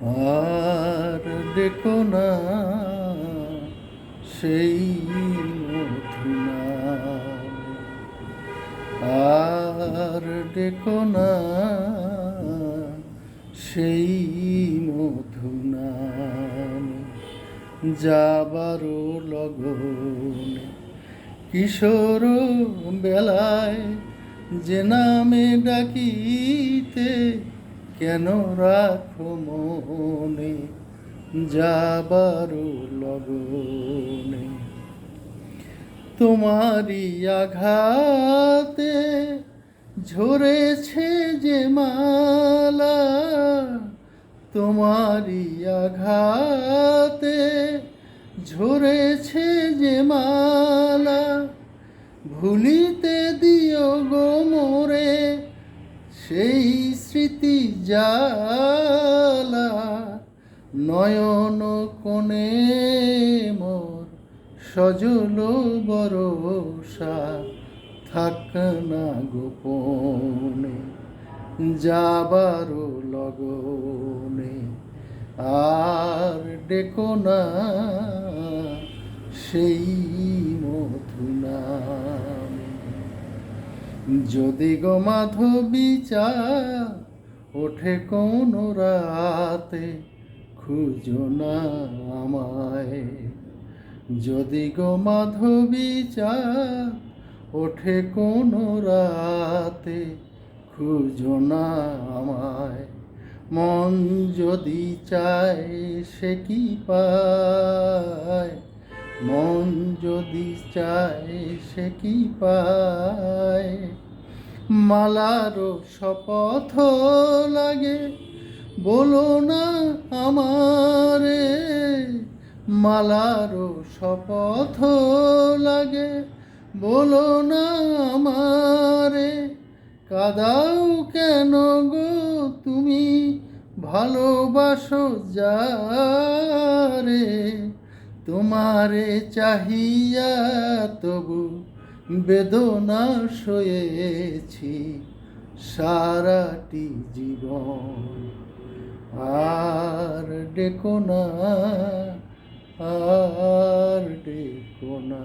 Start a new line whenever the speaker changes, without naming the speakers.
আর দেখো না সেই মধুনা। আর দেখো না সেই মধুনা। যাবারও লগনে কিশোর বেলায় যে নামে ডাকিতে কেন রাখো মনে? যাবারও লগনে। তোমারই আঘাতে ঝরেছে যে মালা, তোমারই আঘাতে ঝরেছে যে মালা। ভুলিতে দিও গো মোরে, সেই স্মৃতি জালা নয়ন কোণে মোর সজল বরসা থাক না গোপনে যাবারও লগনে। আর ডেকো না সেই যদি গো মাধবী চা, ওঠে কোন রাতে, খুঁজো না আমায়। যদি গো মাধবী চা, ওঠে কোন রাতে, খুঁজো না আমায়। মন যদি চায় সে কি পায়? মন যদি চায় সে কি পায়? মালারও শপথ লাগে। বলো না আমারে মালারও শপথ লাগে। বলো না আমারে, কাদাও কেন গো তুমি? ভালোবাসো যারে, তোমারে চাহিয়া তবু বেদনা সয়েছি সারাটি জীবন। আর ডেকো না আর ডেকো না।